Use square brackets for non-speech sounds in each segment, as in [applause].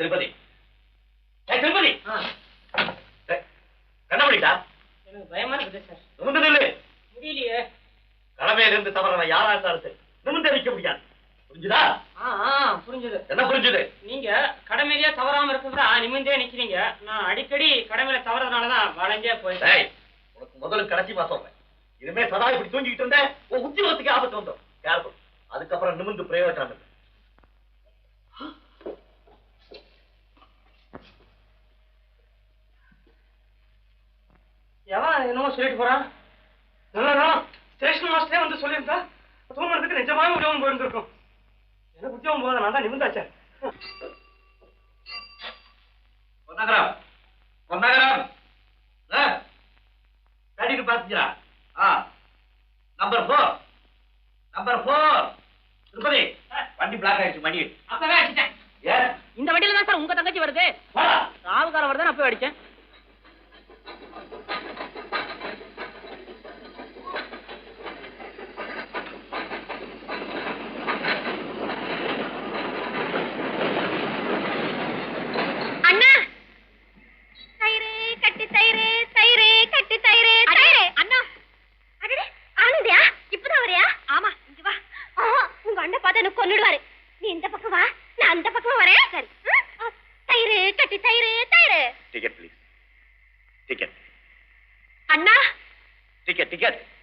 திருப்பதி. திருப்பதி. ஏய், கண்ணாடிடா எனக்கு பயமா இருக்குது சார். நிமிந்து நில்லு. முடியலையே. தவறவன் யாரா இருந்தாலும் சரி நிமிந்து நிற்க முடியாது. புரிஞ்சுதா? புரிஞ்சுது. என்ன புரிஞ்சுது? நீங்க கடமையிலேயே தவறாம இருக்கிறதா நிமிந்தே நிக்கிறீங்க. நான் அடிக்கடி கடமையில தவறதுனாலதான் வளைஞ்சே போயிட்டேன். உனக்கு முதல்ல கடைசி மாசம் சொல்றேன். இனிமே சதா இப்படி தூங்கிட்டு இருந்த உன் உத்தியோகத்துக்கு ஆபத்து வந்துடும். கேர்ஃபுல் அதுக்கப்புறம் நிமிந்து பிரயோஜனம் இல்லை எவன் என்னமோ சொல்லிட்டு போறான் நல்லதா ஸ்டேஷன் மாஸ்டரே வந்து சொல்லியிருந்தா தூங்குறதுக்கு நிஜமாவே உதவும் போயிருந்திருக்கும் எனக்கு உத்தியோகம் போத நான் தான் நிமிந்தாச்சேன் பொன்னகரம் பொன்னகரம். கடிக்கு பாத்துக்கிறா. ஆ number four number four Tirupati வண்டி பிளாக் ஆயிடுச்சு மணி. அப்பவே அடிச்சிட்டேன். ஏன் இந்த வண்டியில தான் சார் உங்க தங்கச்சி வருது. போடா ராவுகாரம் வருது நான் போய் அடிச்சேன் அண்ணா தயிரே கட்டி தயிரே தயிரே கட்டி தயிரே தயிரே அண்ணா அடடே ஆனந்தியா இப்பதான் வரியா ஆமா இங்க வா ஆ, உங்க அண்ணன் பார்த்தா எனக்கு கொன்னுடுவாரு நீ இந்த பக்கம் வா நான் அந்த பக்கம் வரேன் சரி ம்? ஆ, தயிரே கட்டி தயிரே தயிரே டிக்கெட் ப்ளீஸ் டிக்கெட் அண்ணா டிக்கெட் டிக்கெட் கத்த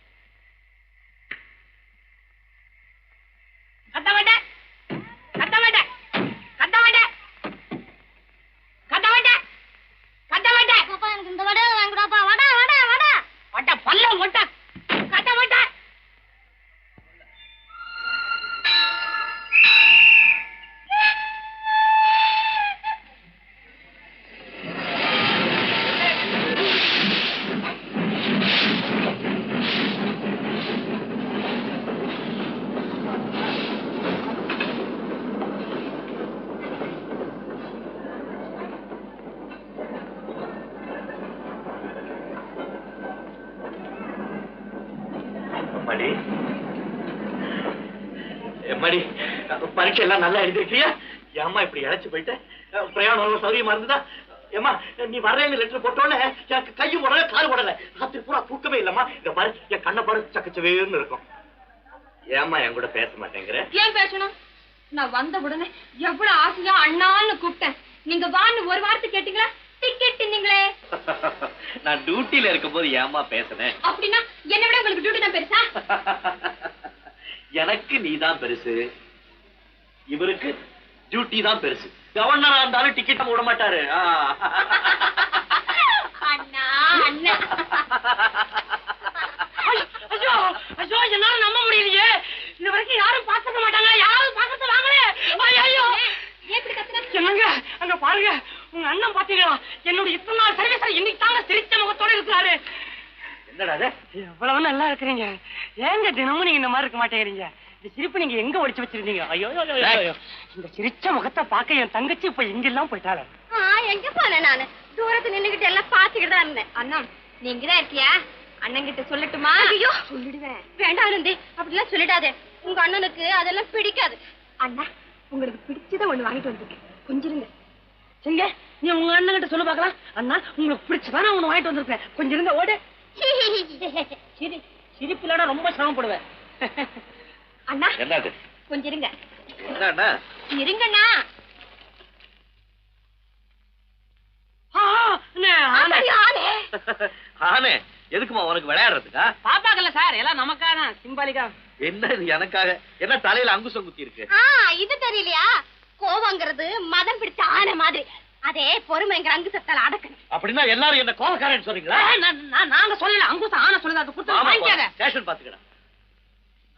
எல்லாம் நல்லா எழுதிருக்கியா ஏம்மா இப்படி இழைச்சு போயிட்ட? பிரயாணம் சௌரியமா இருந்ததா? ஏம்மா நீ வர்றேன்னு லெட்டர் போட்டோன்னே எனக்கு கையும் உடல கால் உடல. ராத்திரி பூரா தூக்கமே இல்லம்மா. இந்த பாரு என் கண்ணை பாரு சக்கச்சவேன்னு இருக்கும். ஏம்மா என் கூட பேச மாட்டேங்கிற? ஏன் பேசணும்? நான் வந்த உடனே எவ்வளவு ஆசையா அண்ணான்னு கூப்பிட்டேன். நீங்க வான்னு ஒரு வார்த்தை கேட்டீங்களா? டிக்கெட் நீங்களே [laughs] நான் டியூட்டில இருக்கும்போது ஏம்மா பேசுனேன் அப்படின்னா என்ன விட உங்களுக்கு டியூட்டி தான் பெருசா? [laughs] எனக்கு நீதான் பெருசு. இவருக்கு டியூட்டி தான் பெருசு. கவர்னரா இருந்தாலும் டிக்கெட் விட மாட்டாரு. ஆ. அண்ணா அண்ணா. ஐயோ என்னால நம்ப முடியலையே. இது வரைக்கும் யாரும் பார்த்துக்க மாட்டாங்க. யாராவது பார்க்கறது வாங்களே ஐயோ என்னங்க? அங்க பாருங்க. உங்க அண்ணன் பாத்தீங்களா? என்னோட இத்தனை நாள் சர்வீஸ் இன்னைக்கு தாங்க சிரிச்ச முகத்தோட இருக்கிறாரு. என்னடா எவ்வளவு நல்லா இருக்கிறீங்க. ஏங்க தினமும் நீங்க இந்த மாதிரி இருக்க மாட்டேங்கிறீங்க? இந்த சிரிப்பு நீங்க எங்க ஒளிச்சு வச்சிருந்தீங்க? ஐயோ. இந்த சிரிச்ச முகத்தை பார்க்க என் தங்கச்சி இப்ப எங்கெல்லாம் போயிட்டாளே? ஆ, எங்க போனேன் நானு? தூரத்துல நின்னுகிட்டு எல்லாம் பாத்துக்கிட்டு தான் இருந்தேன். அண்ணா நீங்க தான் இருக்கியா? அண்ணன் கிட்ட சொல்லட்டுமா? ஐயோ. சொல்லிடுவேன். வேண்டாம் ஆனந்தி அப்படிலாம் சொல்லிடாதே. உங்க அண்ணனுக்கு அதெல்லாம் பிடிக்காது. அண்ணா உங்களுக்கு பிடிச்சத ஒண்ணு வாங்கிட்டு வந்திருக்கேன். கொஞ்சிருங்க. சரிங்க நீ உங்க அண்ணன் கிட்ட சொல்லு பார்க்கலாம். அண்ணா உங்களுக்கு பிடிச்சதான் நான் ஒண்ணு வாங்கிட்டு வந்திருக்கேன். கொஞ்சம் இருங்க ஓடு. [laughs] சிரி சிரிப்புலடா ரொம்ப சிரமப்படுவேன். [laughs] அண்ணா. என்னது? கொஞ்சம் இருங்க. என்னண்ணா? இருங்கண்ணா. ஆ, அண்ணே, ஆனே. ஐயோ, ஆனே. ஆனே எதுக்குமா உனக்கு விளையாடுறதுக்கா? பாப்பாக்கல்ல சார் எல்லாம் நமக்காக தான் சிம்பாலிக்கா. என்ன இது எனக்காக? என்ன தலையில அங்குசம் குத்தி இருக்கு? ஆ இது தெரியலையா? கோவங்கிறது மதம் பிடிச்ச ஆனை மாதிரி. அதே பொறுமைங்கிற அங்கு சத்தால அடக்கணும் அப்படின்னா எல்லாரும் என்ன கோபக்காரன்னு சொல்றீங்களா? ஏய், நான்- நான்- நாங்க சொல்லல. அங்குச ஆனை சொல்லுது அது கொடுத்து வாங்கிக்காத ஸ்டேஷன் பாத்துக்கடா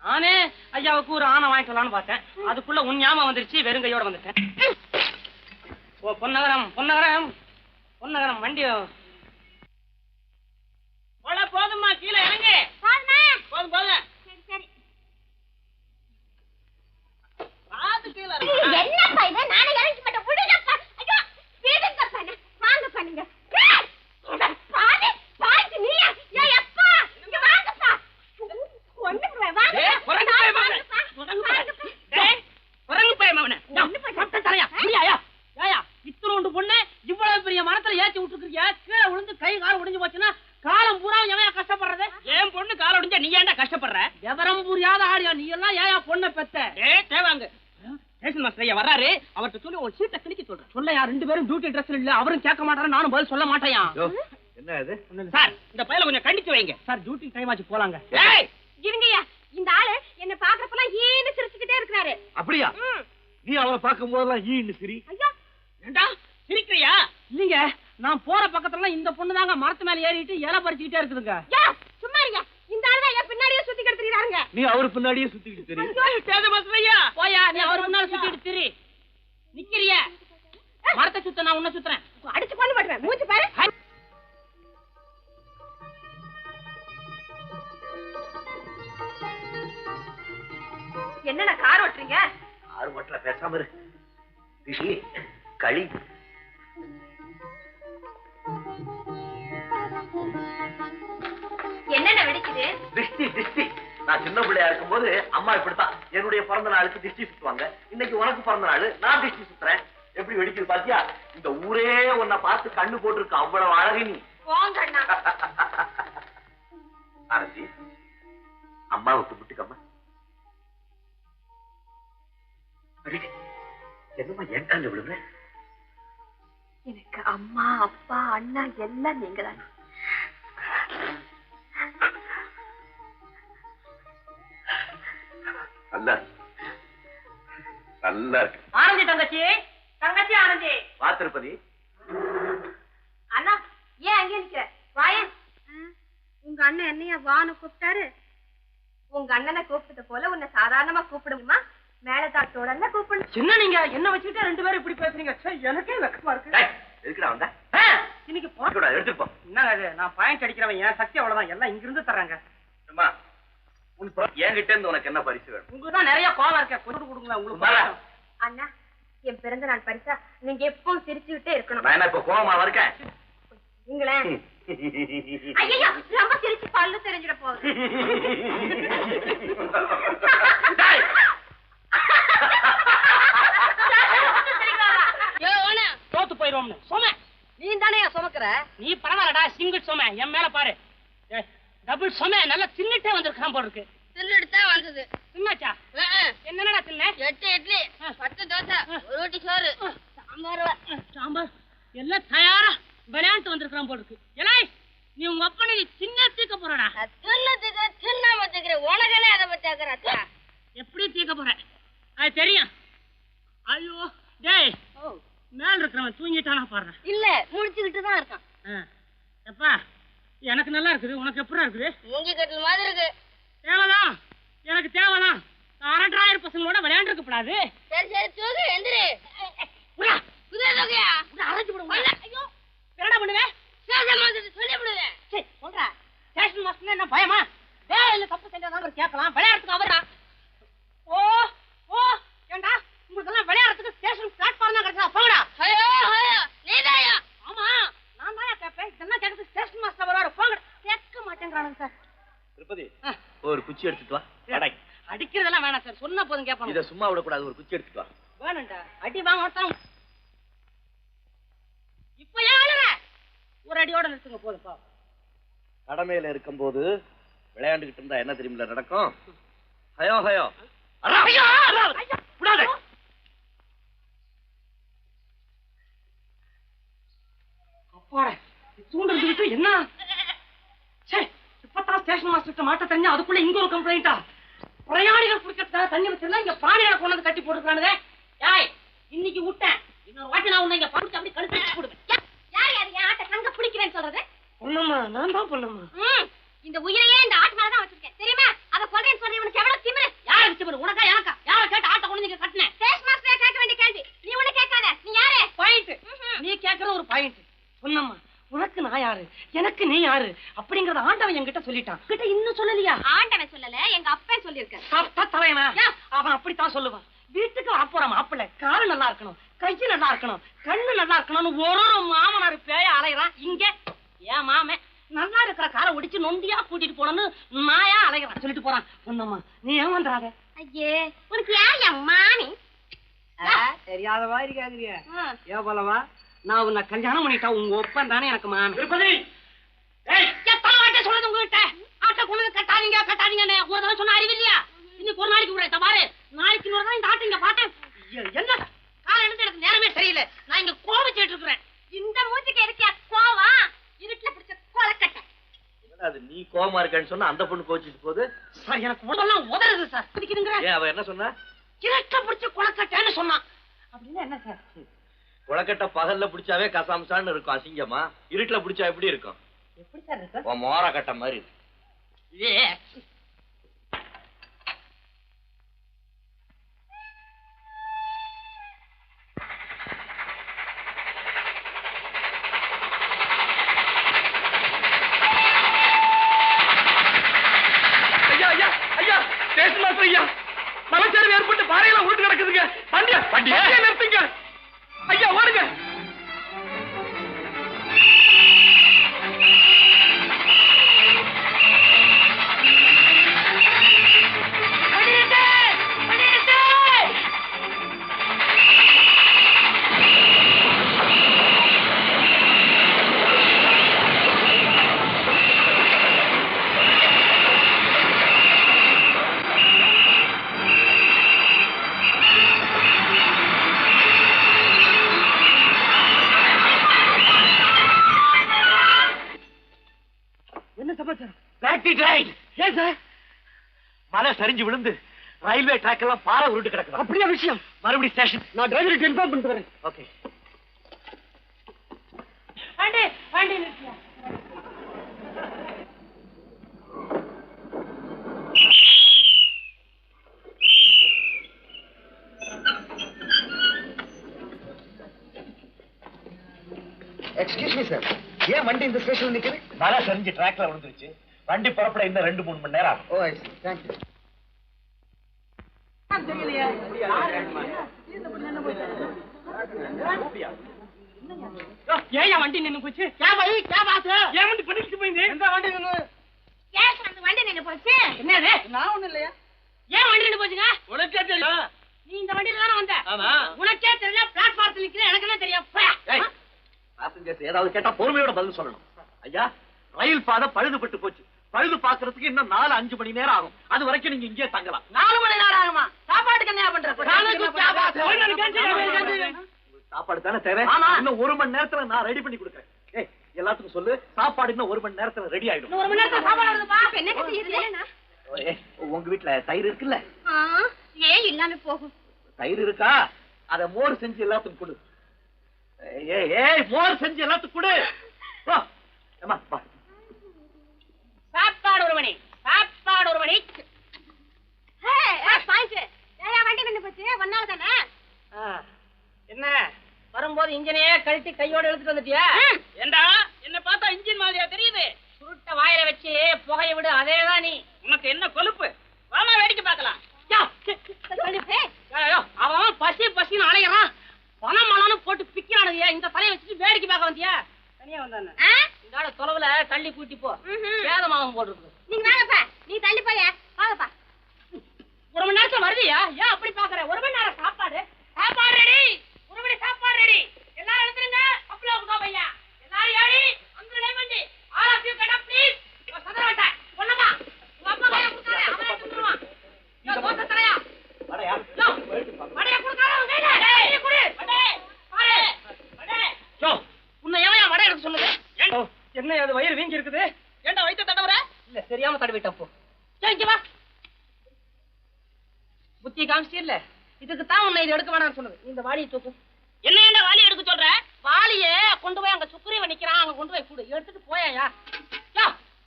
நானே ஐயாவுக்கு ஒரு ஆனை வாங்கிக்கலாம்னு பார்த்தேன். அதுக்குள்ள உன் ஞாபகம் வந்துருச்சு வெறும் கையோட வந்துட்டேன். ஓ பொன்னகரம் பொன்னகரம் பொன்னகரம் வண்டி போல போதும்மா கீழே இறங்கு. போதுமா? போதும் போதும். என்னப்பா இது? நானே இறங்கி மாட்டேன் விடுங்கப்பா. ஐயோ விடுங்கப்பா நான். வாங்க பண்ணுங்க ஏய், இந்த பாவி, பாவிக்கு நீயா? ஏய், அப்பா, இங்க வாங்கப்பா. ஒண்ணுக்குவேன், வாங்க. ஏய், குரங்கு பைய மகனே. வாங்கப்பா, குரங்கு பைய. வாங்கப்பா. டேய், குரங்கு பைய மகனே. யா, ஒண்ணு பண்ண- தலையா? ஆ? புரியா, யா, ஏத்தி விட்டுருக்கீங்க கீழே விழுந்து கை கால் ஒடிஞ்சு போச்சுன்னா காலம் பூரா எவன் கஷ்டப்படுறது? என் பொண்ணு கால ஒடிஞ்சா நீ ஏன்டா கஷ்டப்படுற? விவரம் புரியாத ஆடியா நீ எல்லாம் ஏன் பொண்ணை பெத்த? ஏ தேவாங்க. ஸ்டேஷன் மாஸ்டர் ஐயா வர்றாரு. அவர்கிட்ட சொல்லி உன் சீட்டை கிழிக்க சொல்றேன். சொல்லையா ரெண்டு பேரும் டியூட்டி ட்ரெஸ்ல இல்ல அவரும் கேட்க மாட்டாரு? நானும் பதில் சொல்ல மாட்டேயா? என்ன இது சார் இந்த பையல கொஞ்சம் கண்டிச்சு வைங்க. சார் டியூட்டி டைம் ஆச்சு போலாங்க. ஏய்! இருங்கய்யா இந்த ஆளு என்ன பாக்குறப்பெல்லாம் ஈன்னு சிரிச்சுக்கிட்டே இருக்கிறாரு. அப்படியா. நீ அவனை பார்க்கும் போதெல்லாம் ஈன்னு சிரி. ஐயா. ஏண்டா சிரிக்கிறியா? இல்லீங்க நான் போற பக்கத்துல இந்த பொண்ணு தாங்க மரத்து மேல ஏறிட்டு இலை பறிச்சுக்கிட்டே இருக்குதுங்க. சும்மா இருங்க. இந்த ஆளு தான் பின்னாடியே சுத்தி கிடத்துறாருங்க நீ அவர் பின்னாடியே சுத்திக்கிட்டு ஐயா போயா நீ அவர் முன்னால சுத்திட்டு திரி. நிக்கிறிய. மரத்தை சுத்த நான் உன்ன சுத்துறேன். அடிச்சு கொண்டு போட்டுவேன் மூச்சு பாரு. என்னண்ணா கார் ஓட்டுறீங்க? ஆறு மட்டும் பேசாம இரு. ரிஷி களி. என்னென்ன வெடிக்குது? திஷ்டி திஷ்டி. நான் சின்ன பிள்ளையா இருக்கும்போது அம்மா இப்படித்தான். என்னுடைய பிறந்த நாளுக்கு திஷ்டி சுத்துவாங்க. இன்னைக்கு உனக்கு பிறந்த நாள் நான் திஷ்டி சுத்துறேன். எப்படி வெடிக்குது பாத்தியா? இந்த ஊரே உன்னை பார்த்து கண்ணு போட்டிருக்கு. அவ்வளவு அழகு நீ. ஆரஞ்சி [laughs] அம்மாவை கும்பிட்டுக்கம்மா. என்னம்மா என் எனக்கு அம்மா அப்பா அண்ணா எல்லாம் நீங்க தான் நல்லா இருக்கு. தங்கச்சி தங்கச்சி வா திருப்பதி அண்ணா ஏன் அங்கே நிக்கிற? வாயன் உங்க அண்ணன் என்னைய வான்னு கூப்பிட்டாரு? உங்க அண்ணனை கூப்பிட்டது போல உன்னை சாதாரணமா கூப்பிடுமா மேலதாட்டோட எல்லாம் கூப்பிடணும். சின்ன நீங்க என்ன வச்சுக்கிட்டு ரெண்டு பேரும் இப்படி பேசுறீங்க? எனக்கே வெக்கமா இருக்கு. வந்த? ஆ, இன்னைக்கு போ- கூட எடுத்துட்டு போ. என்னங்க இது? நான் பாயிண்ட் அடிக்கிறவன் என் சக்தி அவ்வளவுதான். எல்லாம் இங்க இருந்து தர்றாங்க அம்மா என்கிட்ட இருந்து உனக்கு என்ன பரிசு வேணும்? உங்களுக்கு தான் நிறைய கோவம் இருக்க. கொஞ்சம் கொடுங்களேன் உங்களுக்கு. அண்ணா என் பிறந்த நாள் பரிசா நீங்க எப்பவும் சிரிச்சுக்கிட்டே இருக்கணும். நான் என்ன இப்ப கோவமா இருக்கேன்? நீங்களேன் [laughs] ஐயோ ரொம்ப சிரிச்சு பல்லு தெரிஞ்சிட போகுது [laughs] டேய். தோத்து போயிருவோம்னு சொம நீ தானே சுமக்கிற? நீ பரவாயில்லடா சிங்கிள் சொம என் மேல பாரு. டபுள் சொம நல்லா தின்னுட்டே வந்திருக்கான் போல இருக்கு. தின்னுட்டு வந்தது. தின்னாச்சா? என்னடா தின்ன? எட்டு இட்லி பத்து தோசை ஒரு ஊட்டி சோறு சாம்பார் சாம்பார். எல்லாம் தயாரா? விளையாண்டு வந்திருக்கான் போல இருக்கு. எலை நீ உங்க அப்பனை சின்ன தீக்க போறடா. தின்னதுக்கு தின்னாம திக்கிற உனக்கனே அதை பத்தி கேக்குறா எப்படி தீக்க போற? அது தெரியும். ஐயோ டேய். மேல இருக்கிறவன் தூங்கிட்டானா பாரு இல்ல முடிச்சுக்கிட்டு தான் இருக்கான் எப்பா எனக்கு நல்லா இருக்குது உனக்கு எப்படி இருக்குது? மூங்கி கட்டில் மாதிரி இருக்கு. தேவைதான் எனக்கு தேவைதான் அரண்டாயிரம் பசங்களோட விளையாண்டுருக்க கூடாது சரி சரி தூக்கு எந்திரி. விடுங்க ஐயோ. என்னடா பண்ணுவேன் சொல்லி விடுவேன் சரி சொல்றா. ஸ்டேஷன் மாஸ்டர் என்ன பயமா? வேலையில தப்பு செஞ்சதான் கேட்கலாம். விளையாடுறதுக்கு அவரா? ஓ ஓ ஏண்டா? உங்களுக்கு எல்லாம் விளையாடுறதுக்கு ஸ்டேஷன் பிளாட்ஃபார்ம் தான் கிடைச்சா போங்கடா. ஐயோ ஐயோ நீதாயா? ஆமா. நான் தான் கேட்பேன் இதெல்லாம் கேட்கறது ஸ்டேஷன் மாஸ்டர் வருவாரு. போங்கடா. கேட்க மாட்டேங்கிறானுங்க சார். திருப்பதி. ஒரு குச்சி எடுத்துட்டு வா. அடை. அடிக்கிறதெல்லாம் வேணாம் சார். சொன்ன போதும் கேட்பாங்க இத சும்மா விடக்கூடாது. ஒரு குச்சி எடுத்துட்டு வா. வேணும்டா. அடி வாங்க மாட்டான் இப்ப ஏன் அழுற? ஒரு அடியோட நிறுத்துங்க போதும் பா. கடமையில இருக்கும்போது விளையாண்டுகிட்டு இருந்தா என்ன தெரியுமில்ல நடக்கும்? ஹயோ ஹயோ. விடாத. அப்பாடா தூண்டல் விட்டு என்ன? சே இப்பதான் ஸ்டேஷன் மாஸ்டர் மாட்ட தெரிஞ்சா அதுக்குள்ள இங்க ஒரு கம்ப்ளைண்டா பிரயாணிகள் குடிக்கிறதுக்காக தண்ணி வச்சிருந்தா இங்க பிராணிகளை கொண்டு வந்து கட்டி போட்டுருக்கானுங்க. ஏய் இன்னைக்கு விட்டேன் இன்னொரு வாட்டி நான் உன்னை இங்க அப்படி கழுத்து போடுவேன். யார் யார் என் ஆட்டை கங்க பிடிக்கிறேன்னு சொல்றது? பொண்ணம்மா நான் தான் பொண்ணம்மா ம், இந்த உயிரையே இந்த ஆட்டு மேல தான் வச்சிருக்கேன். தெரியுமா? அத கொல்றேன்னு சொல்ற இவனுக்கு எவ்வளவு திமிரு? யாரை வச்சு போடு உனக்கா எனக்கா? யாரை கேட்டு ஆட்டை கொண்டு நீங்க கட்டினேன் ஸ்டேஷன் மாஸ்டர் கேட்க வேண்டிய கேள்வி. நீ ஒண்ணு கேட்காத. நீ யாரு? பாயிண்ட். நீ கேக்குற ஒரு பாயிண்ட் சொன்னம்மா உனக்கு நான் யாரு? எனக்கு நீ யாரு? அப்படிங்கறத ஆண்டவன் என்கிட்ட சொல்லிட்டான். கிட்ட இன்னும் சொல்லலையா? ஆண்டவன் சொல்லல எங்க அப்பா தலைவனா யா. அவன் அப்படித்தான் சொல்லுவான். வீட்டுக்கு வரப்போற மாப்பிள்ளை கால் நல்லா இருக்கணும் கைக்கு நல்லா இருக்கணும் கண்ணு நல்லா இருக்கணும்னு ஒரு ஒரு மாமனார் பேய அலைகிறான் இங்க ஏன் மாமன் நல்லா இருக்கிற காரை ஒடிச்சு நொண்டியா கூட்டிட்டு போனோன்னு நாயா அலைகிறான் சொல்லிட்டு போறான். பொண்ணம்மா நீ ஏன் வந்துடாத ஐயே உனக்கு யார் என் மாமி? தெரியாத மாதிரி கேக்குறிய ஏன் போலவா? நான் உன்னை கல்யாணம் பண்ணிட்டா உங்க ஒப்பன் தானே எனக்கு வாட்டி சொல்லுது உங்ககிட்ட? ஆட்டை கொண்டு கட்டாதீங்க கட்டாதீங்கன்னு ஒரு தடவை சொன்ன அறிவு இல்லையா? இன்னைக்கு ஒரு நாளைக்கு விடுறேன் பாரு. நாளைக்கு இன்னொரு நாள் இந்த ஆட்டை இங்க பார்த்தேன் என்ன? காலை எழுந்து எனக்கு நேரமே சரியில்லை. நான் இங்க கோபிச்சுட்டு இருக்கிறேன். இந்த மூஞ்சிக்கு இருக்கியா கோவம்? இருட்டுல பிடிச்ச கொலக்கட்டை. என்னடா அது நீ கோவமா இருக்கேன்னு சொன்னா அந்த பொண்ணு கோச்சிட்டு போகுது? சார் எனக்கு உடலாம் உதறது சார். பிடிக்குதுங்கிற? அவ என்ன சொன்னா? கிழக்க பிடிச்ச கொலக்கட்டைன்னு சொன்னான். அப்படின்னா என்ன சார்? குளக்கட்டை பகல்ல பிடிச்சாவே கசாமசான்னு இருக்கும் அசிங்கமா? இருட்டுல பிடிச்சா எப்படி இருக்கும்? எப்படி சார் இருக்கு உன் மோர கட்டை மாதிரி இருக்கு. சமாச்சாரம் பேக்டி ட்ரெயின் ஏன் சார் மலை சரிஞ்சு விழுந்து ரயில்வே ட்ராக் எல்லாம் பாறை உருட்டு கிடக்குது? அப்படியா விஷயம். மறுபடியும் ஸ்டேஷன் நான் டிரைவருக்கு இன்ஃபார்ம் பண்ணிட்டு வரேன். ஓகே வண்டி வண்டி நிறுத்தியா எக்ஸ்கியூஸ் மீ சார் ஏன் வண்டி இந்த ஸ்டேஷன்ல நிக்குது? மலை சரிஞ்சு ட்ராக்ல விழுந்துருச்சு. வண்டி புறப்பட இன்னும் ரெண்டு மூணு மணி நேரம் oh I see thank you ஏன் வண்டி நின்னு போச்சு? கே பாய் கே பாஸ் ஏன் வண்டி பண்ணிட்டு போயிருந்து? எந்த வண்டி நின்னு? கேஸ் அந்த வண்டி நின்னு போச்சு? என்னது? நான் ஒண்ணும் இல்லையா? ஏன் வண்டி நின்னு போச்சுங்க? உனக்கே தெரியும். நீ இந்த வண்டியில தானே வந்த? ஆமா. உனக்கே தெரியல பிளாட்ஃபார்ம்ல நிக்கிற எனக்கு என்ன தெரியும்? பாசஞ்சர்ஸ் ஏதாவது கேட்டா பொறுமையோட பதில் சொல்லணும். ஐயா ரயில் பாதை பழுதுபட்டு போச்சு. பழுது பாக்குறதுக்கு இன்னும் நாலு அஞ்சு மணி நேரம் ஆகும். அது வரைக்கும் நீங்க இங்கே தங்கலாம். நாலு மணி நேரம் ஆகுமா? சாப்பாட்டுக்கு என்ன சாப்பாடு. தானே தேவை. இன்னும் ஒரு மணி நேரத்துல நான் ரெடி பண்ணி கொடுக்குறேன். எல்லாத்துக்கும் சொல்லு. சாப்பாடு இன்னும் ஒரு மணி நேரத்துல ரெடி ஆயிடும். ஒரு மணி நேரத்துல சாப்பாடு என்ன உங்க வீட்டுல தயிர் இருக்குல்ல? ஏன் இல்லாம போகும்? தயிர் இருக்கா? அத மோர் செஞ்சு எல்லாத்துக்கும் கொடு. ஏய் ஏய் மோர் செஞ்சு எல்லாத்துக்கும் கொடு வா. ஏம்மா, வா. சாப்பாடு ஒரு மணி சாப்பாடு ஒரு மணி வண்டி நின்னு போச்சு. ஒன்னால தானே? என்ன? வரும்போது இன்ஜினையே கழட்டி கையோட எடுத்துட்டு வந்துட்டியா? ஏண்டா? என்ன பார்த்தா இன்ஜின் மாதிரியா தெரியுது. சுருட்ட வாயில வச்சு புகைய விடு அதேதான் நீ. உனக்கு என்ன கொழுப்பு? வாமா வேடிக்கை பார்க்கலாம். அவன் பசி பசின்னு அலையறான். பணம் மலான்னு போட்டு பிக்கிறானுங்க. இந்த தலையை வச்சுட்டு வேடிக்கை பார்க்க வந்தியா? தனியா வந்தானே. இந்த தொலைவுல தள்ளி கூட்டி போ. வேதமாவும் போட்டுருக்கு நீங்க வாங்கப்பா நீ தள்ளி போய வாங்கப்பா ஒரு மணி நேரத்துல வருவியா ஏன் அப்படி பாக்குற ஒரு மணி நேரம் சாப்பாடு சாப்பாடு ரெடி ஒரு மணி சாப்பாடு ரெடி எல்லாரும் எழுந்துருங்க அப்பளம் உங்க பையா எல்லாரும் ஏறி அந்த லைன் வண்டி all of you get up please சதுர வட்ட ஒண்ணமா உங்க அப்பா கைய கொடுத்தாரு அவன் எடுத்துருவான் யோ தோசை தரையா வடையா? யோ வடைய கொடுத்தாரு அவன் கையில கையில கொடு வடை பாரு வடை யோ உன்னை எவன் வடை எடுக்க சொன்னது என்ன அது வயிறு வீங்கி இருக்குது ஏன்டா வயிற்று தடவுற இல்ல தெரியாம தடவிட்டப்போ சரி இங்க வா புத்தி காமிச்சிடல இதுக்கு தான் உன்னை இது எடுக்க வேணாம்னு சொன்னது இந்த வாளியை தூக்கு என்ன என்ன வாளி எடுக்க சொல்ற வாளிய கொண்டு போய் அங்க சுக்ரீவன் நிக்கிறான் அங்க கொண்டு போய் கொடு எடுத்துட்டு போயா யா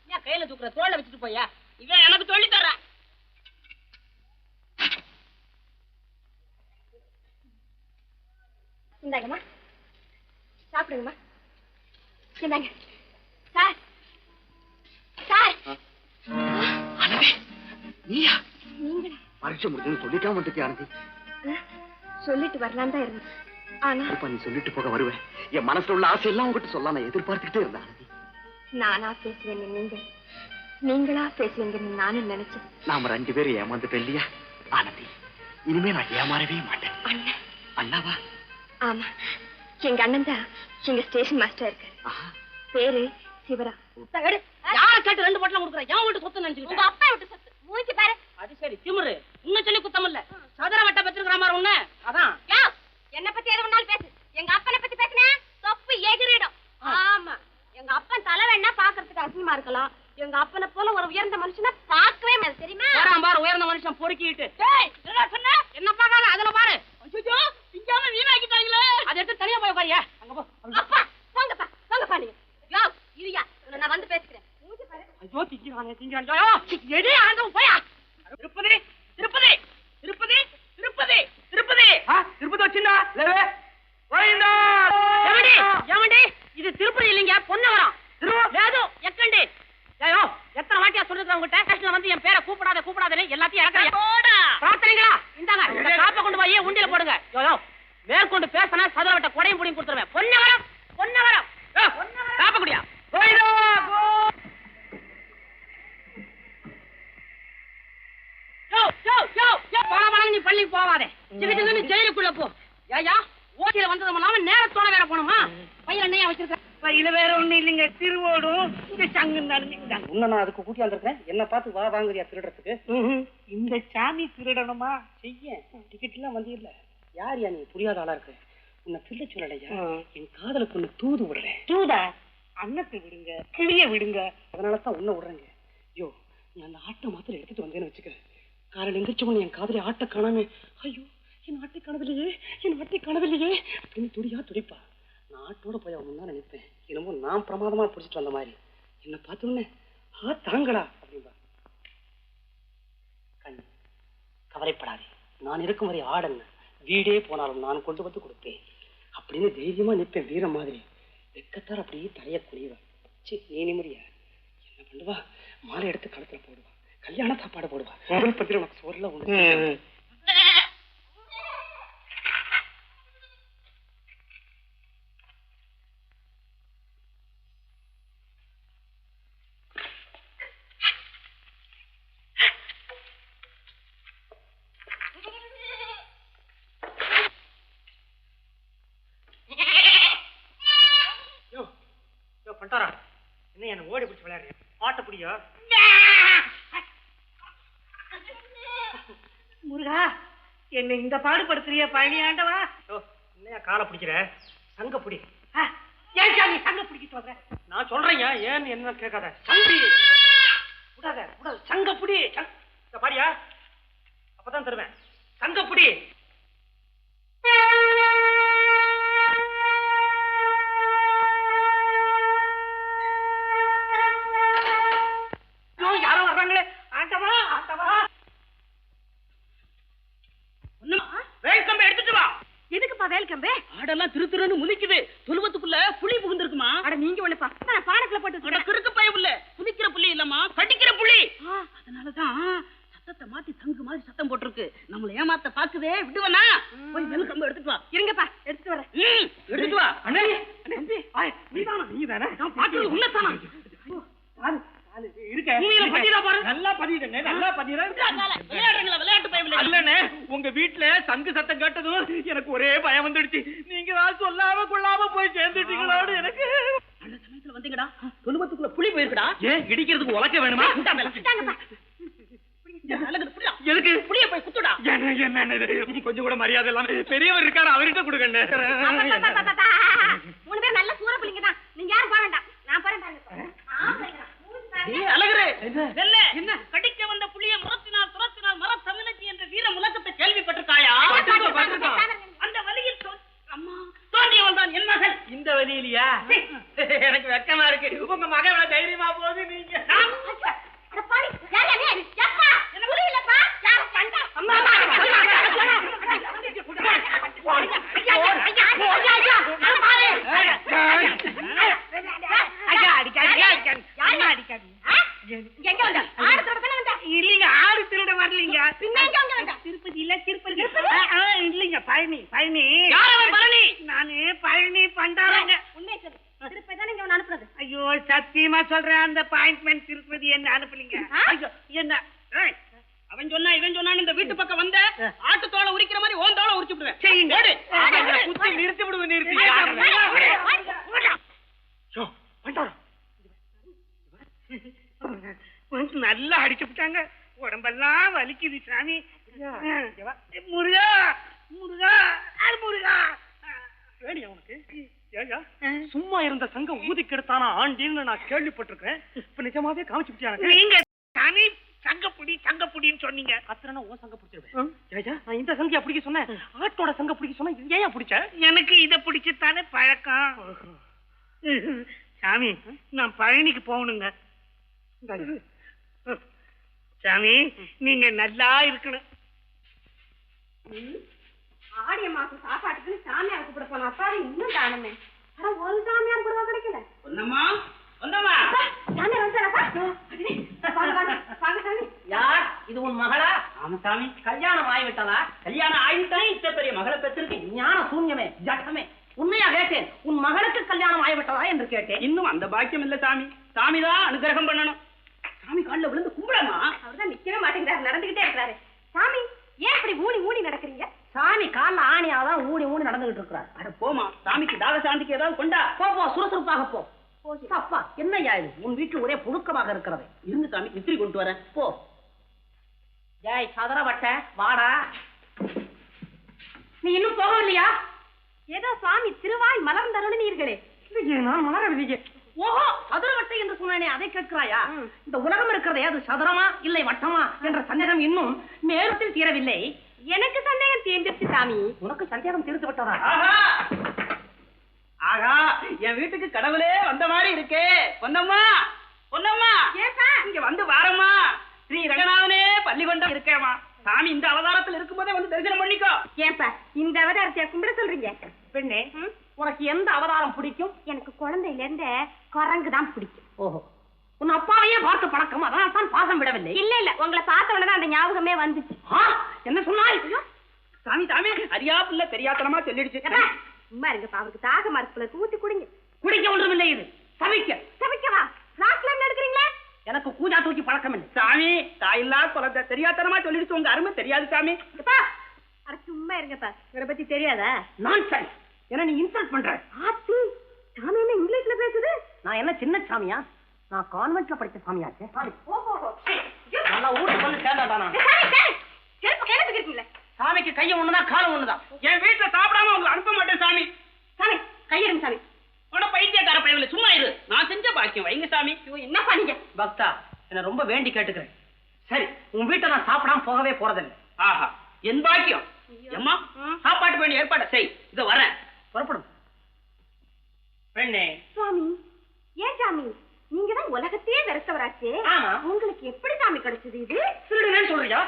ஏன் கையில தூக்குற தோல்ல வச்சுட்டு போயா? இவன் எனக்கு சொல்லி தர்ற. இந்தாங்கம்மா. சாப்பிடுங்கம்மா. இந்தாங்க. சார். சார். நீயா? நீங்களா? பரீட்சை முடிஞ்சதுன்னு சொல்லிக்காம வந்துட்டியா அஹ், சொல்லிட்டு வரலாம் தான் இருந்தேன். ஆனா இப்ப நீ சொல்லிட்டு போக வருவேன் என் மனசுல உள்ள ஆசை எல்லாம் உங்ககிட்ட சொல்ல நான் எதிர்பார்த்துக்கிட்டே இருந்தேன் நானா பேசுவேன் நீங்க நீங்களா பேசுவீங்கன்னு நானும் நினைச்சேன். நாம ரெண்டு பேரும் ஏமாந்துட்டோம் இல்லையா? ஆனந்தி இனிமே நான் ஏமாறவே மாட்டேன். அண்ணன் அண்ணாவா? ஆமா. எங்க அண்ணன் தான் எங்க ஸ்டேஷன் மாஸ்டர் இருக்காரு. ஆஹா. பேரு சிவரா. யார கேட்டு ரெண்டு பாட்டில கொடுக்குற? என் வீட்டு சொத்து உங்க நினைச்சுக்கிட்டேன் அப்பா விட்டு சத்து. மூஞ்சி பாரு. அது சரி திமிரு. உன்னை சொல்லி குத்தம் இல்ல சதுர வட்ட பெற்றிருக்கிற மாதிரி உன்ன. அதான். யோ, என்ன பத்தி எது வேணாலும் பேசு எங்க அப்பனை பத்தி பேசுன தொப்பு எகிரிடும் ஆமா எங்க அப்பன் தலை வேணா பாக்குறதுக்கு இருக்கலாம் எங்க அப்பனை போல ஒரு உயர்ந்த மனுஷனை பார்க்கவே முடியாது தெரியுமா? வரான் பாரு உயர்ந்த மனுஷன் பொறுக்கிட்டு? என்ன பார்க்காத அதுல பாரு. திங்காம வீணாக்கிட்டாங்களே. அதை எடுத்து தனியா போய் உட்காரியா? அங்க போ. அப்பா போங்கப்பா போங்கப்பா நீங்க. யோ இருயா நான் வந்து பேசிக்கிறேன். ஐயோ திங்கிறாங்க ஐயோ எடி ஆண்டவன் போயா திருப்பதி திருப்பதி திருப்பதி திருப்பதி திருப்பதி திருப்பதி வச்சுண்டா லேவே ஏமண்டி ஏமண்டி இது திருப்பதி இல்லைங்க பொன்னவரம் வேது எக்கண்டி ஐயோ எத்தனை வாட்டியா சொல்லிருக்கேன் உங்ககிட்ட ஸ்டேஷன்ல வந்து என் பேரை கூப்பிடாத கூப்பிடாதே எல்லாத்தையும் இறக்குறீங்க பிரார்த்தனைங்களா இந்தாங்க இந்த காப்பை கொண்டு போய் உண்டியில போடுங்க ஐயோ மேற்கொண்டு பேசினா சதுர வட்ட கொடையும் புடியும் கொடுத்துருவேன் பொன்னவரம் பொன்னவரம் காப்ப குடியா யோ, யோ, யோ, யோ, பல பலன்னு நீ போவாதே. சிக்கு சிக்குன்னு ஜெயிலுக்குள்ள போ. ஏயா ஓட்டியில வந்ததும் நேரத்தோட வேற போகணுமா பையன் என்னையா வச்சிருக்க? இதுல வேற ஒண்ணு இல்லைங்க. திருவோடும் இந்த சங்கு உன்ன நான் அதுக்கு கூட்டி வந்திருக்கேன் என்ன பார்த்து வா வாங்குறியா திருடுறதுக்கு? இந்த சாமி திருடணுமா? செய்ய. டிக்கெட் எல்லாம் வந்து இல்ல யார் யா நீ? புரியாத ஆளா இருக்க. உன்னை திருட சொல்லலையா? என் காதலுக்கு ஒண்ணு தூது விடுறேன் தூதா? அன்னத்தை விடுங்க. கிளிய விடுங்க. அதனால தான் உன்னை விடுறேங்க. ஐயோ நீ அந்த ஆட்டை மாத்திரம் எடுத்துட்டு வந்தேன்னு வச்சுக்க. காலையில் எந்திரிச்ச உடனே என் காதலி ஆட்டை காணாமே ஐயோ என் ஆட்டை காணவில்லையே என் ஆட்டை காணவில்லையே அப்படின்னு துடியா துடிப்பா. நான் ஆட்டோட போய் அவன் தான் நினைப்பேன் என்னமோ நான் பிரமாதமா பிடிச்சிட்டு வந்த மாதிரி. என்ன பார்த்த உடனே ஆ தாங்களா அப்படின்பா கண் கவலைப்படாதே. நான் இருக்கும் வரை ஆடுங்க வீடே போனாலும் நான் கொண்டு வந்து கொடுப்பேன். அப்படின்னு தைரியமா நிற்பேன் வீர மாதிரி. வெக்கத்தார் அப்படியே தலைய குனிவா சரி நீ நிம்மதியா? என்ன பண்ணுவா? மாலை எடுத்து கழுத்துல போடுவா. கல்யாண சாப்பாடு போடுவா. முதல் பத்திரம் உனக்கு சோறுல உண்டு யோ யோ பண்டாரா என்ன என்ன ஓடி பிடிச்சி விளையாடுறியா ஆட்ட புடியா முருகா என்ன இந்த பாடுபடுத்துறிய பழனி ஆண்டவா? என்னையா காலை பிடிக்கிற? சங்க புடி. ஏன் சாமி சங்க பிடிக்க சொல்ற நான் சொல்றேங்க ஏன்னு என்ன கேட்காத? சங்கி விடாத விடாத சங்க புடி. இத பாரியா. அப்பதான் தருவேன். சங்க புடி ஐயோ, யாரோ வர்றாங்களே ஆண்டவா ஆண்டவா வேல்கம்பை எடுத்துட்டு வா எதுக்குப்பா வேல்கம்பே ஆடெல்லாம் திரு திருன்னு முழிக்குது துருவத்துக்குள்ள புலி புகுந்திருக்குமா அட நீங்க ஒண்ணுப்பா நான் பாடத்துல போட்டு அட கிறுக்கு பய புள்ள குதிக்கிற புள்ளி இல்லம்மா கடிக்கிற புள்ளி அதனாலதான் சத்தத்தை மாத்தி தங்கு மாதிரி சத்தம் போட்டிருக்கு நம்மள ஏமாத்த பாக்குதே விடுவனா போய் வெல் கம்பு எடுத்துட்டு வா இருங்கப்பா எடுத்துட்டு வரேன் ம், எடுத்துட்டு வா அண்ணே தம்பி நீதானா நீதானே நான் பாக்குறது உன்னதானா இருக்க பூமியில பதியறா பாரு. நல்லா பதியுதுண்ணே நல்லா பதியுறேன் விளையாடுறீங்களா விளையாட்டு பய புள்ள அல்லண்ணே உங்க வீட்ல சங்கு சத்தம் கேட்டதும் எனக்கு ஒரே பயம் வந்துடுச்சு நீங்க தான் சொல்லாம கொள்ளாம போய் சேர்ந்துட்டீங்களோடு எனக்கு அந்த சமயத்துல வந்தீங்கடா தொழுவத்துக்குள்ள புலி போயிருக்குடா ஏன் இடிக்கிறதுக்கு உலக்க வேணுமா இந்தா மேல. அழகு புள்ளா. எதுக்கு புளிய போய் குத்துடா என்ன என்ன இது? கொஞ்சம் கூட மரியாதை இல்லாம பெரியவர் இருக்காரு அவர்கிட்ட கொடுக்கண்ணே அப்பப்பப்பப்பப்பா. மூணு பேர் நல்ல சூற புள்ளிங்க தான். நீங்க யாரும் போக வேண்டாம். நான் போறேன் அழகுரு. என்ன? கடிக்க வந்த புளிய முரத்தினால் துரத்தினால் மர தமிழச்சி என்ற வீர முழக்கத்தை கேள்விப்பட்டிருக்காயா. அந்த வழியில் அம்மா தோன்றியவன் தான் என் மகன் இந்த வழியிலயா? எனக்கு வெக்கமா இருக்கு. உங்க மகன் தைரியமா போகுது அட பாவி, யார் யார் யார்? எப்பா? புரியலப்பா. யாரை கண்டா? அம்மா, அம்மா, அம்மா, அம்மா, அம்மா, அம்மா. ஐயா, ஐயா, ஐயா, ஐயா, ஐயா. அட பாவி. ஐயா, அடிக்காதீங்க, அடிக்காதீங்க. யாரு? அம்மா அடிக்காதீங்க. ஆ? இங்க எங்க வந்த? ஆடு திருட தானே வந்த? இல்லைங்க ஆடு திருட வரலீங்க பின்ன எங்க வந்த வந்த? திருப்பதி இல்ல திருப்பதி திருப்பதி? ஆ, ஆ, இல்லைங்க பழனி பழனி யார் அவன் பழனி? நானு பழனி பண்டாரங்க உண்மையை சொல்லு. திருப்பதி தானே இங்க உன்னை அனுப்புறது? ஐயோ சத்தியமா சொல்றேன் அந்த அப்பாயின்மெண்ட் திருப்பதி என்ன அனுப்பலீங்க. என்ன? அவன் சொன்னா இவன் சொன்னான்னு இந்த வீட்டு பக்கம் வந்த ஆட்டு தோலை உரிக்கிற மாதிரி ஓன் தோலை உரிச்சு விடுவேன் குத்தி நிறுத்தி விடுவேன் நிறுத்தி நல்லா அடிச்சு விட்டாங்க. உடம்பெல்லாம் வலிக்குது சாமி. முருகா முருகா முருகா. வேணியா உனக்கு. ஏய்யா, சும்மா இருந்த சங்கம் ஊதி கெடுத்தானா ஆண்டின்னு நான் கேள்விப்பட்டிருக்கேன் இப்ப நிஜமாவே காமிச்சு நீங்க சாமி சங்கப்புடி சங்கப்புடின்னு சொன்னீங்க. கத்துறனா உன் சங்க பிடிச்சிருவேன். நான் இந்த சங்கியா பிடிக்க சொன்னேன். ஆட்டோட சங்க பிடிக்க சொன்னா இது ஏன் பிடிச்ச? எனக்கு இத பிடிச்சுத்தானே பழக்கம். சாமி நான் பழனிக்கு போகணுங்க. சாமி நீங்க நல்லா இருக்கணும். ஆடிய மாசம் சாப்பாட்டுக்கு சாமியார் கூப்பிட போன அப்பா இன்னும் காணுமே. ஆனா ஒரு சாமியார் கிடைக்கல? ஒன்னம்மா ஒன்னம்மா சாமியார். யார்? இது உன் மகளா? ஆமா சாமி கல்யாணம் ஆகிவிட்டதா கல்யாணம் ஆயிட்டானே இத்த பெரிய மகளை பெற்றிருக்கு ஞான சூன்யமே ஜட்டமே. உண்மையா கேட்டேன் உன் மகளுக்கு கல்யாணம் ஆகிவிட்டதா என்று கேட்டேன். இன்னும் அந்த பாக்கியம் இல்ல சாமி. சாமி தான் அனுகிரகம் பண்ணணும். சாமி காலில் விழுந்து கும்பிடமா அவர்தான் நிக்கவே மாட்டேங்கிறாரு நடந்துகிட்டே இருக்கிறாரு. சாமி ஏன் இப்படி ஊனி ஊனி நடக்கிறீங்க? சாமி கால்ல ஆணியாதான் ஊடி ஊடி நடந்துகிட்டு இருக்கிறார். அட போமா சாமிக்கு தாக சாந்திக்கு ஏதாவது கொண்டா? போ போ சுறுசுறுப்பாக போ. அப்பா என்னய்யா இது உன் வீட்டில் ஒரே புழுக்கமாக இருக்கிறது. இருந்து சாமி இத்திரி கொண்டு வரேன் போ. ஜாய் சதுரவட்ட வாடா. நீ இன்னும் போகவில்லையா? ஏதோ சுவாமி திருவாய் மலர்ந்தருளினீர்களே. இல்லையே, நான் மலரவில்லையே. ஓஹோ சதுரவட்டை என்று சொன்னேனே அதை கேட்கிறாயா? இந்த உலகம் இருக்கிறதே அது சதுரமா இல்லை வட்டமா என்ற சந்தேகம் இன்னும் நேரத்தில் தீரவில்லை. எனக்கு சந்தேகம் தீர்ந்துருச்சு சாமி. உனக்கு சந்தேகம் தீர்த்து விட்டதா? ஆஹா! ஆகா என் வீட்டுக்கு கடவுளே வந்த மாதிரி இருக்கே. பொன்னம்மா! பொன்னம்மா! ஏப்பா! இங்க வந்து வாரம்மா. ஸ்ரீ ரங்கநாதனே பள்ளிகொண்டம் இருக்கேம்மா. சாமி இந்த அவதாரத்துல இருக்கும்போதே வந்து தரிசனம் பண்ணிக்கோ. ஏப்பா இந்த அவதாரத்தை கும்பிட சொல்றீங்க? பெண்ணே உனக்கு எந்த அவதாரம் பிடிக்கும்? எனக்கு குழந்தையில இருந்தே குரங்கு தான் பிடிக்கும். ஓஹோ. உன் அப்பாவையே பார்த்து பழக்கம் அதனால் தான் பாசம் விடவில்லை. இல்ல இல்ல உங்களை பார்த்த உடனே அந்த ஞாபகமே வந்துச்சு. என்ன சொன்னாய்? சாமி சாமி அறியா பிள்ளை தெரியாத்தனமா சொல்லிடுச்சு. சும்மா இருங்கப்பா அவருக்கு தாக மரத்துல ஊத்தி குடிங்க. குடிக்க ஒன்றுமில்லை இது. சமைக்க. சமைக்கவா? என்ன எடுக்கிறீங்களா? எனக்கு கூஜா தூக்கி பழக்கம் இல்லை சாமி தாயில்லா குழந்தை தெரியாத்தனமா சொல்லிடுச்சு. உங்க அருமை தெரியாது சாமி. சும்மா இருங்கப்பா. இவரை பத்தி தெரியாதா? நான் என்ன நீ இன்சல்ட் பண்ற? சாமி என்ன இங்கிலீஷ்ல பேசுது? நான் என்ன சின்ன சாமியா? நான் கான்வென்ட்ல படிச்ச சாமியாச்சே. நல்லா ஊருக்கு வந்து சேர்ந்தாடா நான் சாமிக்கு கையை ஒண்ணுதான் காலம் ஒண்ணுதான் என் வீட்டுல சாப்பிடாம உங்களை அனுப்ப மாட்டேன் சாமி. சாமி கையெடுங்க சாமி. உட பைத்தியக்கார பயவில் சும்மா இரு. நான் செஞ்ச பாக்கியம். வைங்க சாமி. என்ன பண்ணீங்க பக்தா என்ன ரொம்ப வேண்டி கேட்டுக்கிறேன். சரி உன் வீட்டை நான் சாப்பிடாம போகவே போறதில்லை. ஆஹா என் பாக்கியம். அம்மா சாப்பாட்டு வேண்டிய ஏற்பாடு. செய் இத வரேன். புறப்படும். பெண்ணே. சுவாமி ஏன் சாமி? நீங்க தான் உலகத்தையே வெறுத்தவராச்சே ஆமா. உங்களுக்கு எப்படி சாமி கிடைச்சது இது? திருடுனேன்னு சொல்றியா?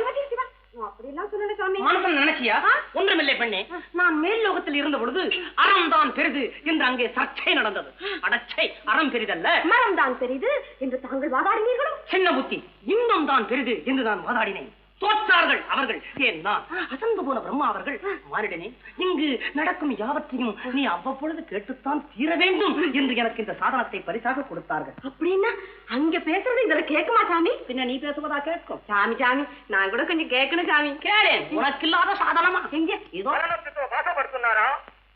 அப்படியெல்லாம் சொல்லல சாமி. மனசுல நினைச்சியா? ஒன்றுமில்லை பெண்ணே. நான் மேல் லோகத்தில் இருந்த பொழுது அறம் தான் பெரிது என்று அங்கே சர்ச்சை நடந்தது. அடச்சை அறம் பெரிதல்ல. மரம் தான் தெரியுது என்று தாங்கள் வாதாடினீர்களோ? சின்ன புத்தி இன்பம் தான் பெரிது என்று நான் வாதாடினேன். தோற்றார்கள் அவர்கள். ஏன் நான்? அசந்து போன பிரம்மா அவர்கள். மாறிடனே இங்கு நடக்கும் யாவற்றையும் நீ அவ்வப்பொழுது கேட்டுத்தான் தீர வேண்டும் என்று எனக்கு இந்த சாதனத்தை பரிசாக கொடுத்தார்கள். அப்படின்னா அங்க பேசுறது இதுல கேக்குமா சாமி? பின்ன நீ பேசுவதா கேட்கும். சாமி சாமி நான் கூட கொஞ்சம் கேட்கணும் சாமி. கேளேன். உனக்கு இல்லாத சாதனமா? எங்க? இதோ.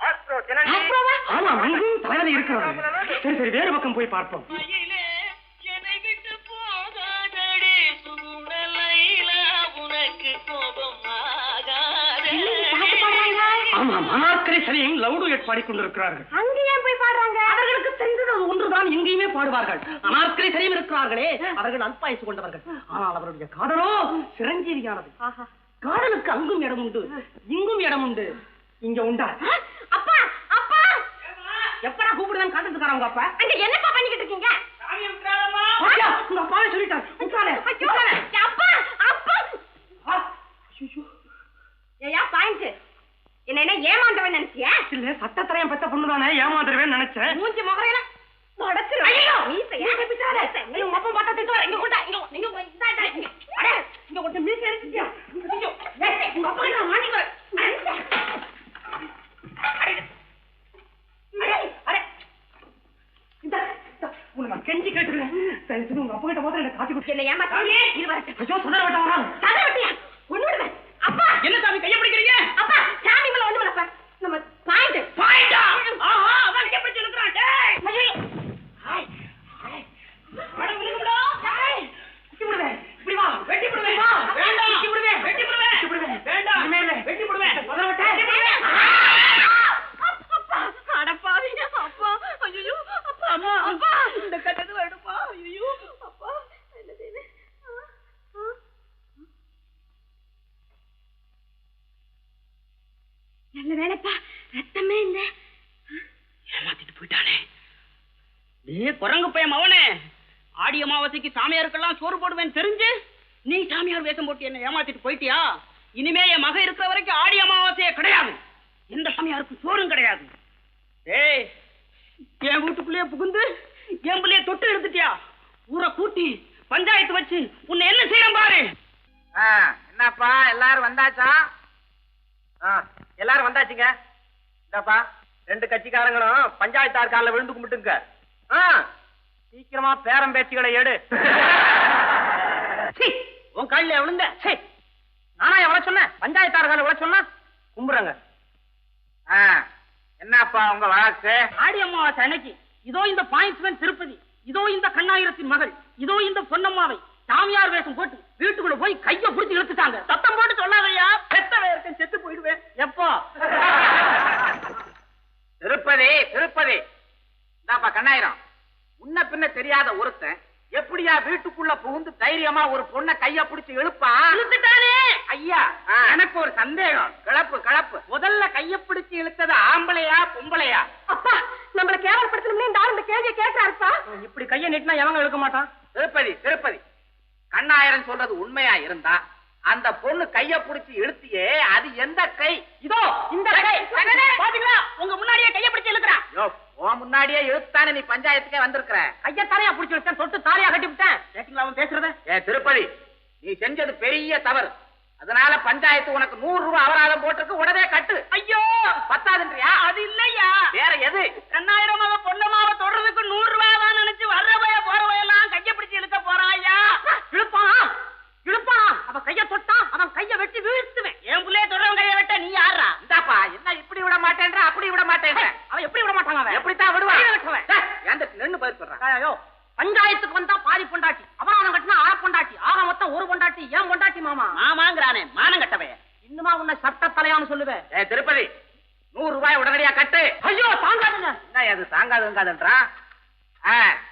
ஆஸ்ட்ரோவா? ஆமா அங்கும் தலைவலி இருக்கிறது. சரி சரி வேறு பக்கம் போய் பார்ப்போம். பாடுறாங்க ஆமா மனாக்கரை சரியும் லவுடு பாடிக்கொண்டிருக்கிறார்கள். அங்க ஏன் போய் பாடுறாங்க? அவர்களுக்கு தெரிந்தது ஒன்றுதான் எங்கேயுமே பாடுவார்கள். அனார்க்கரை சரியும் இருக்கிறார்களே அவர்கள் அல்பாயுசு கொண்டவர்கள். ஆனால் அவருடைய காதலோ சிரஞ்சீவியானது. காதலுக்கு அங்கும் இடம் உண்டு இங்கும் இடம் உண்டு. இங்க உண்டா? அப்பா அப்பா. எப்படா காட்டுறதுக்கார உங்க அப்பா? அங்க என்னப்பா பண்ணிக்கிட்டு இருக்கீங்க சாமி விட்டுறாதம்மா பாத்தியா? உங்க அப்பாவே சொல்லிட்டார் உட்காரு, ஐயோ, உட்காரு. அப்பா அப்பா ஆ, ஐயோ. ஏயா பாயிண்ட் என்ன என்ன ஏமாந்தவன் நினைச்சியா இல்ல சட்டத்திரையம் தானே பொண்ணுதானே நினைச்சேன். மூஞ்சி முகரையில உடைச்சிரும். ஐயோ! மீசையா? ஐயோ, உங்க அப்பா பார்த்தா திட்டுவாரு. இங்க கொண்டா, இங்க, இங்க, இந்தா, இந்தா, இங்க. அடே, இங்க கொஞ்சம் மீசை எடுத்துட்டியா? ஐயோ, ஏய், உங்க அப்பா நான் மாட்டிக்குவேன். அடே, அடே. இந்தா, இந்தா, உன்னை நான் கெஞ்சி கேட்டு கேட்டுக்கிறேன் தயவு செஞ்சு உங்க அப்பா கிட்ட போதும் எனக்கு காட்டி கொடுத்து என்ன ஏமாத்தி இது வரட்டும் ஐயோ சொன்ன வேண்டாம் தலை வெட்டியா ஒண்ணு விடுவேன் அப்பா என்ன சாமி கையை பிடிக்கிறீங்க அப்பா சாமி மேல ஒண்ணு விடப்பா நம்ம பாயிண்ட் பாயிண்டா ஆஹா அவன் கையை பிடிச்சு இழுக்கிறான் டேய் அட விழுகுடா டேய் வெட்டி விடுவேன் இப்படி வா வெட்டி விடுவேன் வா வேண்டாம் வெட்டி விடுவேன் வெட்டி விடுவேன் வெட்டி விடுவேன் வேண்டாம் இனிமேல் வெட்டி விடுவேன் முதல்ல விட்டு வெட்டி விடுவேன் அடப்பாவிங்க அப்பா ஐயோ அப்பா அம்மா அப்பா இந்த கட்டது வேணுப்பா ஐயோ அப்பா என்ன செய்வேன் ஆ, ஆ. நல்ல வேலைப்பா ரத்தமே இல்ல ஏமாத்திட்டு போயிட்டானே டேய் குரங்கு பையன் மவனே ஆடி சாமியாருக்கெல்லாம் சோறு போடுவேன் தெரிஞ்சு நீ சாமியார் வேஷம் போட்டு என்ன ஏமாத்திட்டு போயிட்டியா? இனிமே என் மகன் இருக்கிற வரைக்கும் ஆடி அமாவாசையே கிடையாது. எந்த சாமியாருக்கும் சோறும் கிடையாது. ஏய் என் வீட்டுக்குள்ளேயே புகுந்து என் பிள்ளைய தொட்டு எடுத்துட்டியா? ஊரை கூட்டி பஞ்சாயத்து வச்சு உன்னை என்ன செய்யறேன் பாரு. என்னப்பா எல்லாரும் வந்தாச்சா? எல்லாரும் வந்தாச்சுங்க. இந்தாப்பா ரெண்டு கட்சிக்காரங்களும் பஞ்சாயத்தார் காலில் விழுந்து கும்பிட்டுங்க. ஆ, சீக்கிரமா பேரம் பேச்சுகளை எடு. சீ, உன் காலில் விழுந்த. நானா எவ்வளவு சொன்னேன் பஞ்சாயத்தார் காலில் எவ்வளவு சொன்னா? கும்பிடுறேங்க. ஆ, என்னப்பா உங்க வழக்கு? ஆடி அமாவாசை அன்னைக்கு. இதோ இந்த பாயிண்ட்ஸ்மேன் திருப்பதி. இதோ இந்த கண்ணாயிரத்தின் மகள். இதோ இந்த பொன்னம்மாவை. சாமியார் வேஷம் போட்டு வீட்டுக்குள்ள போய் கைய புடிச்சு இழுத்துட்டாங்க. சத்தம் போட்டு சொல்லாதையா? பெத்தவே இருக்கேன் செத்து போயிடுவேன். எப்போ? திருப்பதி திருப்பதி. இந்தாப்பா கண்ணாயிரம். முன்ன பின்ன தெரியாத ஒருத்தன் எப்படியா வீட்டுக்குள்ள புகுந்து தைரியமா ஒரு பொண்ணை கைய பிடிச்சு இழுப்பா இழுத்துட்டானே! ஐயா எனக்கு ஒரு சந்தேகம். கிளப்பு கிளப்பு. முதல்ல கைய பிடிச்சு இழுத்தது ஆம்பளையா பொம்பளையா? அப்பா நம்மள கேவலப்படுத்தணும்னு இந்த ஆள் இந்த கேள்வியை கேட்கிறாருப்பா. இப்படி கைய நீட்டினா எவங்க இழுக்க மாட்டான்? திருப்பதி திருப்பதி. கண்ணாயிரம் சொல்றது உண்மையா இருந்தா அந்த பொண்ணு கைய பிடிச்சு இழுத்தியே அது எந்த கை? இதோ இந்த கை. பாத்தீங்களா? உங்க முன்னாடியே கைய பிடிச்சு இழுக்கிறான் உன் முன்னாடியே இழுத்தானே நீ பஞ்சாயத்துக்கே வந்திருக்கிற. கைய தாரையா பிடிச்சு இழுத்தேன் தொட்டு தாரையா கட்டி விட்டேன். கேட்டீங்களா அவன் பேசுறத? ஏ திருப்பதி நீ செஞ்சது பெரிய தவறு. அதனால பஞ்சாயத்து உனக்கு நூறு ரூபாய் அபராதம் போட்டிருக்கு உடனே கட்டு. ஐயோ! பத்தாதுன்றியா? அது இல்லையா? வேற எது? கண்ணாயிரம் அவ பொண்ணமாவ தொடர்றதுக்கு நூறு ரூபாய் தான் நினைச்சு வர்ற வய போற வயெல்லாம் கைய பிடிச்சு இழுக்க போறான் ஐயா இழுப்பான். இழுப்பான் அவ கைய தொட்டான். அவன் கைய வெட்டி வீழ்த்துவேன். என் புள்ளைய தொடர்வன் கைய வெட்ட நீ யாரா இந்தாப்பா என்ன இப்படி விட மாட்டேன்ற அப்படி விட மாட்டேன்ற. அவன் எப்படி விட மாட்டாங்க அவன்? எப்படித்தான் விடுவா கையை வெட்டுவேன். ஐயோ பஞ்சாயத்துக்கு வந்தா பாதி பொண்டாட்டி. அபராதம் கட்டினா அரை பொண்டாட்டி. ஆக மொத்தம் ஒரு பொண்டாட்டி ஏன் பொண்டாட்டி மாமா? மாமாங்கிறானே மானம் இன்னுமா உன்னை சட்ட தலையான்னு சொல்லுவேன் ஏ திருப்பதி நூறு ரூபாய் உடனடியா கட்டு. ஐயோ தாங்காதுங்க. என்ன அது தாங்காதுங்காதுன்றா? ஆ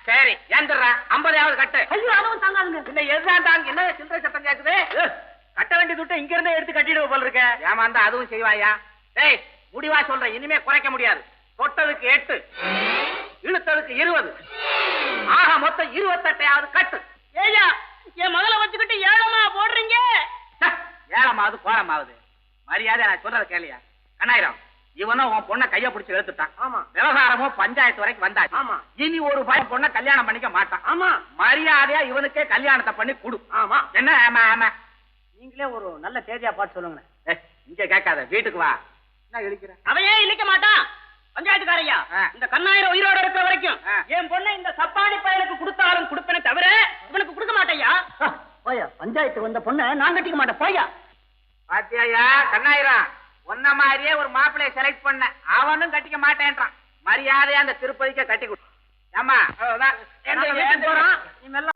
சரி ஏந்துடுறா ஐம்பதாவது கட்டு. ஐயோ அதுவும் தாங்காதுங்க. இல்ல எதுதான் தாங்க? என்ன சில்லறை சத்தம் கேக்குது? கட்ட வேண்டிய துட்டை இங்க இருந்தே எடுத்து கட்டிடுவ போல இருக்க. ஏமாந்தா அதுவும் செய்வாயா? டேய் முடிவா சொல்றேன் இனிமே குறைக்க முடியாது. தொட்டதுக்கு எட்டு இழுத்ததுக்கு இருபது. ஆக மொத்தம் இருபத்தெட்டையாவது கட்டு. ஏயா என் மகளை வச்சுக்கிட்டு ஏழமா போடுறீங்க? ஏழமாவது கோலமாவது. மரியாதை நான் சொல்றத கேளியா? கண்ணாயிரம். இவனும் உன் பொண்ணை கைய பிடிச்சு எடுத்துட்டான் ஆமா. விவகாரமும் பஞ்சாயத்து வரைக்கும் வந்தாச்சு. ஆமா. இனி ஒரு பையன் பொண்ணை கல்யாணம் பண்ணிக்க மாட்டான். ஆமா. மரியாதையா இவனுக்கே கல்யாணத்தை பண்ணி கொடு. ஆமா. என்ன ஆமா ஆமா. நீங்களே ஒரு நல்ல தேதியா பார்த்து சொல்லுங்க ஏய், இங்க கேட்காத வீட்டுக்கு வா. என்ன இழிக்கிற? அவன் ஏன் இழிக்க மாட்டான். பஞ்சாயத்துக்காரையா. இந்த கண்ணாயிரம் உயிரோட இருக்கிற வரைக்கும். என் பொண்ணை இந்த சப்பானி பயலுக்கு கொடுத்தாலும் கொடுப்பேனே தவிர இவனுக்கு கொடுக்க மாட்டேயா போயா பஞ்சாயத்து வந்த பொண்ணை நான் கட்டிக்க மாட்டேன். போயா பாத்தியாயா கண்ணாயிரம் உன்ன மாதிரியே ஒரு மாப்பிளைய செலக்ட் பண்ண அவனும் கட்டிக்க மாட்டேன்றான். மரியாதையா அந்த திருப்பதிக்க கட்டி கொடு. போறான் நீ மெல்ல